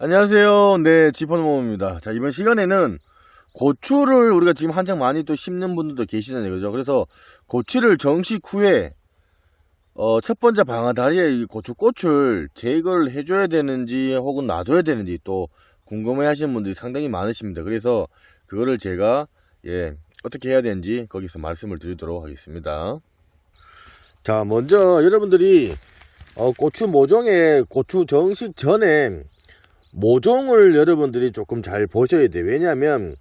안녕하세요. 네, 지퍼노모입니다. 자, 이번 시간에는 고추를 우리가 지금 한창 많이 또 심는 분들도 계시잖아요. 그죠? 그래서 고추를 정식 후에, 어, 첫 번째 방아다리에 이 고추꽃을 제거를 해줘야 되는지 혹은 놔둬야 되는지 또 궁금해 하시는 분들이 상당히 많으십니다. 그래서 그거를 제가, 예, 어떻게 해야 되는지 거기서 말씀을 드리도록 하겠습니다. 자, 먼저 여러분들이, 어, 고추 모종에 고추 정식 전에 모종을 여러분들이 조금 잘 보셔야 돼요. 왜냐하면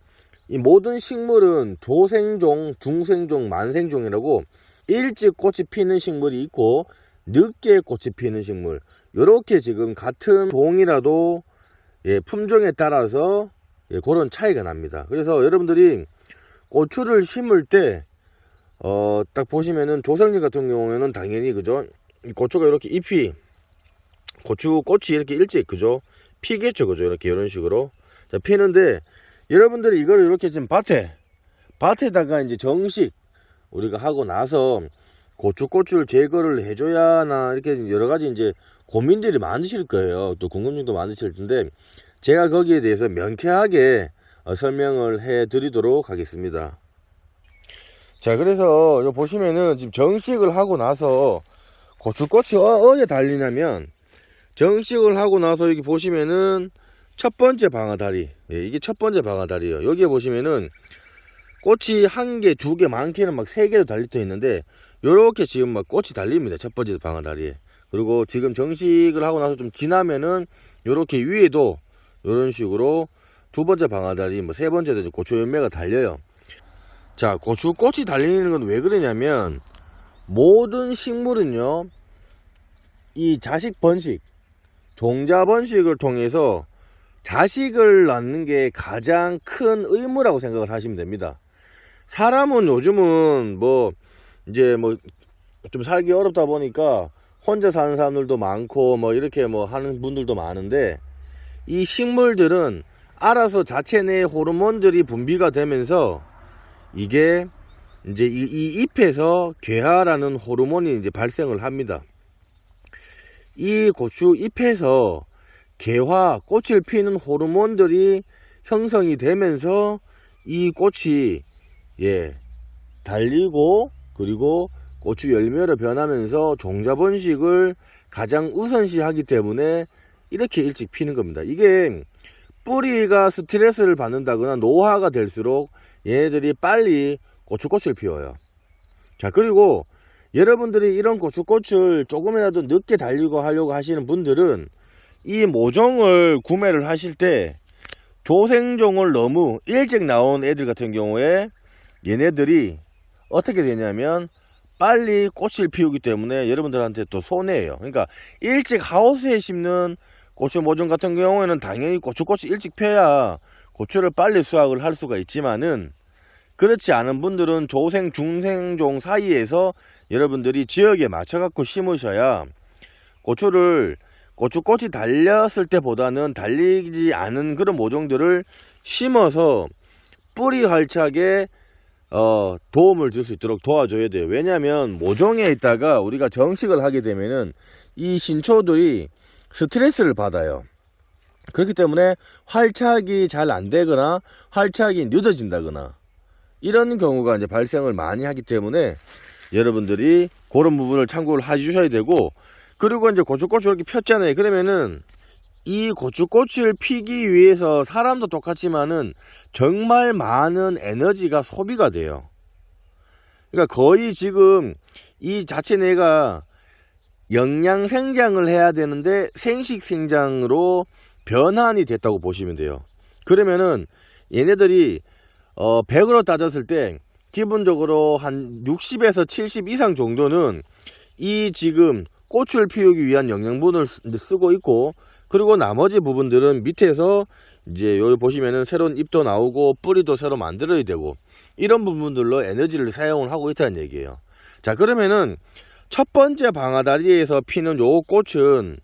이 모든 식물은 조생종, 중생종, 만생종이라고 일찍 꽃이 피는 식물이 있고 늦게 꽃이 피는 식물. 이렇게 지금 같은 종이라도 예, 품종에 따라서 예, 그런 차이가 납니다. 그래서 여러분들이 고추를 심을 때 어, 딱 보시면은 조생종 같은 경우에는 당연히 그죠? 이 고추가 이렇게 잎이 고추 꽃이 이렇게 일찍 그죠? 피겠죠 그죠? 이렇게 이런 식으로. 자 피는데 여러분들이 이걸 이렇게 지금 밭에 밭에다가 이제 정식 우리가 하고 나서 고추꽃을 제거를 해줘야 하나 이렇게 여러 가지 이제 고민들이 많으실 거예요. 또 궁금증도 많으실 텐데 제가 거기에 대해서 명쾌하게 어, 설명을 해 드리도록 하겠습니다. 자 그래서 요 보시면은 지금 정식을 하고 나서 고추꽃이 어, 어디에 달리냐면 정식을 하고 나서 여기 보시면은 첫 번째 방아다리. 예, 이게 첫 번째 방아다리예요. 여기에 보시면은 꽃이 한 개, 두 개, 많게는 막 세 개도 달려져 있는데 요렇게 지금 막 꽃이 달립니다. 첫 번째 방아다리에. 그리고 지금 정식을 하고 나서 좀 지나면은 요렇게 위에도 요런 식으로 두 번째 방아다리 뭐 세 번째도 고추 열매가 달려요. 자 고추 꽃이 달리는 건 왜 그러냐면 모든 식물은요 이 자식 번식 종자 번식을 통해서 자식을 낳는 게 가장 큰 의무라고 생각을 하시면 됩니다. 사람은 요즘은 뭐 이제 뭐 좀 살기 어렵다 보니까 혼자 사는 사람들도 많고 뭐 이렇게 뭐 하는 분들도 많은데 이 식물들은 알아서 자체 내 호르몬들이 분비가 되면서 이게 이제 이, 이 잎에서 괴하라는 호르몬이 이제 발생을 합니다. 이 고추 잎에서 개화, 꽃을 피는 호르몬들이 형성이 되면서 이 꽃이 예 달리고 그리고 고추 열매로 변하면서 종자 번식을 가장 우선시하기 때문에 이렇게 일찍 피는 겁니다. 이게 뿌리가 스트레스를 받는다거나 노화가 될수록 얘네들이 빨리 고추꽃을 피워요. 자 그리고 여러분들이 이런 고추꽃을 조금이라도 늦게 달리고 하려고 하시는 분들은 이 모종을 구매를 하실 때 조생종을 너무 일찍 나온 애들 같은 경우에 얘네들이 어떻게 되냐면 빨리 꽃을 피우기 때문에 여러분들한테 또 손해예요. 그러니까 일찍 하우스에 심는 고추 모종 같은 경우에는 당연히 고추꽃이 일찍 펴야 고추를 빨리 수확을 할 수가 있지만은 그렇지 않은 분들은 조생 중생종 사이에서 여러분들이 지역에 맞춰 갖고 심으셔야 고추를 고추꽃이 달렸을 때보다는 달리지 않은 그런 모종들을 심어서 뿌리 활착에 어, 도움을 줄 수 있도록 도와줘야 돼요. 왜냐하면 모종에 있다가 우리가 정식을 하게 되면은 이 신초들이 스트레스를 받아요. 그렇기 때문에 활착이 잘 안 되거나 활착이 늦어진다거나 이런 경우가 이제 발생을 많이 하기 때문에 여러분들이 그런 부분을 참고를 해주셔야 되고 그리고 이제 고추꽃이 이렇게 폈잖아요. 그러면은 이 고추꽃을 피기 위해서 사람도 똑같지만은 정말 많은 에너지가 소비가 돼요. 그러니까 거의 지금 이 자체 내가 영양 생장을 해야 되는데 생식 생장으로 변환이 됐다고 보시면 돼요. 그러면은 얘네들이 어 100으로 따졌을 때 기본적으로 한 60에서 70 이상 정도는 이 지금 꽃을 피우기 위한 영양분을 쓰- 쓰고 있고 그리고 나머지 부분들은 밑에서 이제 여기 보시면은 새로운 잎도 나오고 뿌리도 새로 만들어야 되고 이런 부분들로 에너지를 사용을 하고 있다는 얘기예요. 자 그러면은 첫 번째 방아다리에서 피는 요 꽃은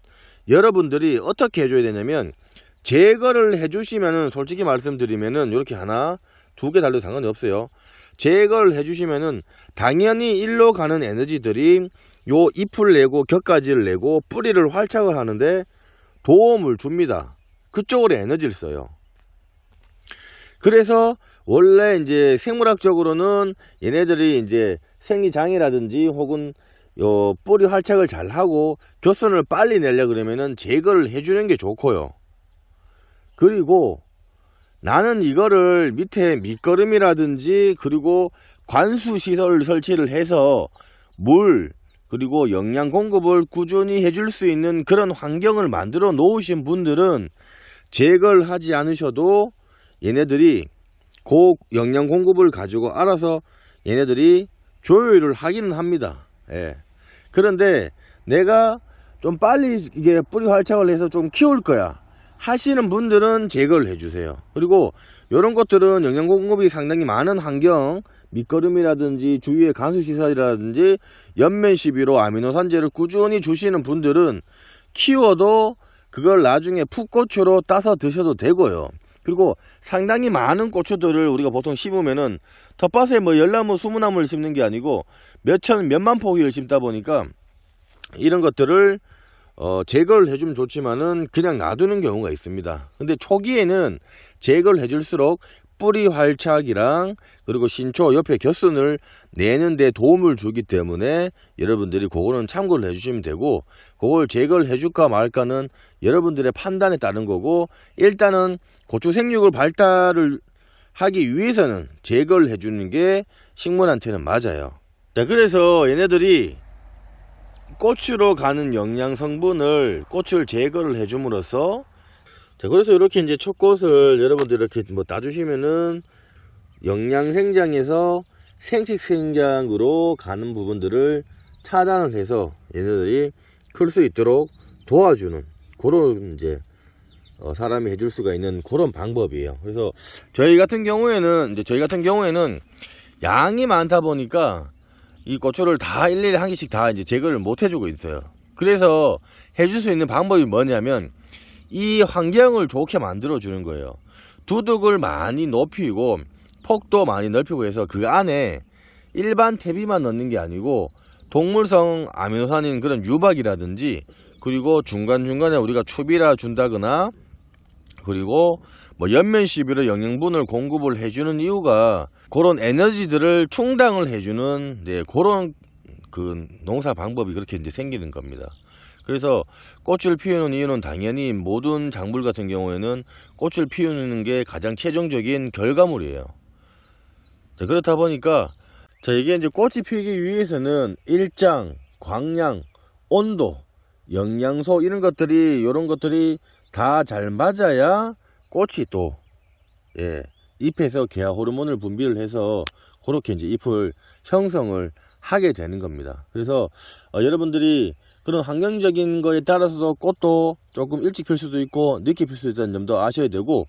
여러분들이 어떻게 해줘야 되냐면 제거를 해주시면은 솔직히 말씀드리면은 이렇게 하나 두 개 달려도 상관이 없어요. 제거를 해주시면은 당연히 일로 가는 에너지들이 요 잎을 내고 격가지를 내고 뿌리를 활착을 하는데 도움을 줍니다. 그쪽으로 에너지를 써요. 그래서 원래 이제 생물학적으로는 얘네들이 이제 생리장애라든지 혹은 요 뿌리 활착을 잘 하고 교선을 빨리 내려 그러면은 제거를 해주는 게 좋고요. 그리고 나는 이거를 밑에 밑거름이라든지 그리고 관수 시설을 설치를 해서 물 그리고 영양 공급을 꾸준히 해줄 수 있는 그런 환경을 만들어 놓으신 분들은 제거를 하지 않으셔도 얘네들이 고 영양 공급을 가지고 알아서 얘네들이 조율을 하기는 합니다. 예. 그런데 내가 좀 빨리 이게 뿌리 활착을 해서 좀 키울 거야. 하시는 분들은 제거를 해주세요. 그리고 이런 것들은 영양 공급이 상당히 많은 환경, 밑거름이라든지 주위의 간수시설이라든지 연면 시비로 아미노산제를 꾸준히 주시는 분들은 키워도 그걸 나중에 풋고추로 따서 드셔도 되고요. 그리고 상당히 많은 고추들을 우리가 보통 심으면은 텃밭에 뭐 열나무, 수무나무를 심는 게 아니고 몇천, 몇만 포기를 심다 보니까 이런 것들을 어, 제거를 해주면 좋지만은 그냥 놔두는 경우가 있습니다. 근데 초기에는 제거를 해줄수록 뿌리 활착이랑 그리고 신초 옆에 겨순을 내는데 도움을 주기 때문에 여러분들이 그거는 참고를 해주시면 되고 그걸 제거를 해줄까 말까는 여러분들의 판단에 따른 거고 일단은 고추 생육을 발달을 하기 위해서는 제거를 해주는 게 식물한테는 맞아요. 자 그래서 얘네들이 고추로 가는 영양 성분을 고추를 제거를 해줌으로써 자 그래서 이렇게 이제 첫 꽃을 여러분들 이렇게 뭐 따주시면은 영양 생장에서 생식 생장으로 가는 부분들을 차단을 해서 얘네들이 클 수 있도록 도와주는 그런 이제 어, 사람이 해줄 수가 있는 그런 방법이에요. 그래서 저희 같은 경우에는 이제 저희 같은 경우에는 양이 많다 보니까 이 고추를 다 일일이 한 개씩 다 이제 제거를 못 해주고 있어요. 그래서 해줄 수 있는 방법이 뭐냐면 이 환경을 좋게 만들어 주는 거예요. 두둑을 많이 높이고 폭도 많이 넓히고 해서 그 안에 일반 퇴비만 넣는 게 아니고 동물성 아미노산인 그런 유박이라든지 그리고 중간중간에 우리가 추비라 준다거나 그리고 뭐 연면 시비로 영양분을 공급을 해주는 이유가 그런 에너지들을 충당을 해주는 네, 그런 그 농사 방법이 그렇게 이제 생기는 겁니다. 그래서 꽃을 피우는 이유는 당연히 모든 작물 같은 경우에는 꽃을 피우는 게 가장 최종적인 결과물이에요. 자, 그렇다 보니까 자, 이게 이제 꽃이 피우기 위해서는 일장, 광량, 온도, 영양소 이런 것들이 이런 것들이 다 잘 맞아야 꽃이 또 예, 잎에서 계화 호르몬을 분비를 해서 그렇게 이제 잎을 형성을 하게 되는 겁니다. 그래서 어, 여러분들이 그런 환경적인 거에 따라서도 꽃도 조금 일찍 필 수도 있고 늦게 필 수도 있다는 점도 아셔야 되고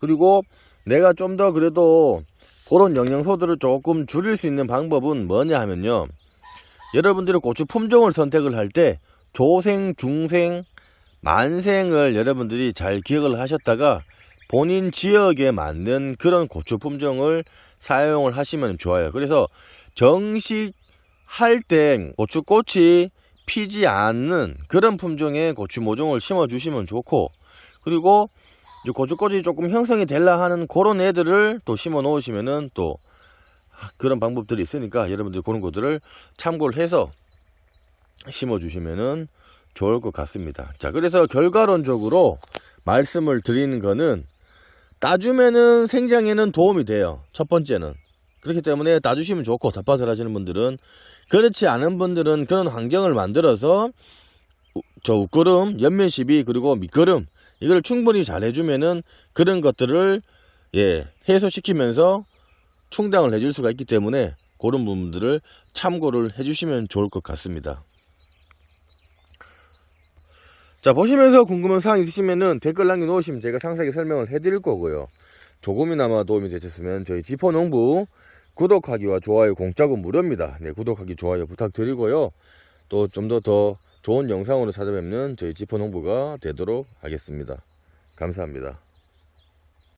그리고 내가 좀 더 그래도 그런 영양소들을 조금 줄일 수 있는 방법은 뭐냐 하면요. 여러분들이 고추 품종을 선택을 할 때 조생, 중생, 만생을 여러분들이 잘 기억을 하셨다가 본인 지역에 맞는 그런 고추 품종을 사용을 하시면 좋아요. 그래서 정식 할 때 고추꽃이 피지 않는 그런 품종의 고추 모종을 심어 주시면 좋고 그리고 고추꽃이 조금 형성이 될라 하는 그런 애들을 또 심어 놓으시면은 또 그런 방법들이 있으니까 여러분들 그런 것들을 참고를 해서 심어 주시면은 좋을 것 같습니다. 자, 그래서 결과론적으로 말씀을 드리는 거는 따주면은 생장에는 도움이 돼요. 첫 번째는. 그렇기 때문에 따주시면 좋고 텃밭을 하시는 분들은 그렇지 않은 분들은 그런 환경을 만들어서 우- 저 웃거름, 연면시비 그리고 밑거름 이걸 충분히 잘 해주면은 그런 것들을 예 해소시키면서 충당을 해줄 수가 있기 때문에 그런 부분들을 참고를 해주시면 좋을 것 같습니다. 자 보시면서 궁금한 사항 있으시면은 댓글 남겨놓으시면 제가 상세하게 설명을 해드릴 거고요. 조금이나마 도움이 되셨으면 저희 지포농부 구독하기와 좋아요 공짜고 무료입니다. 네 구독하기 좋아요 부탁드리고요. 또 좀 더더 좋은 영상으로 찾아뵙는 저희 지포농부가 되도록 하겠습니다. 감사합니다.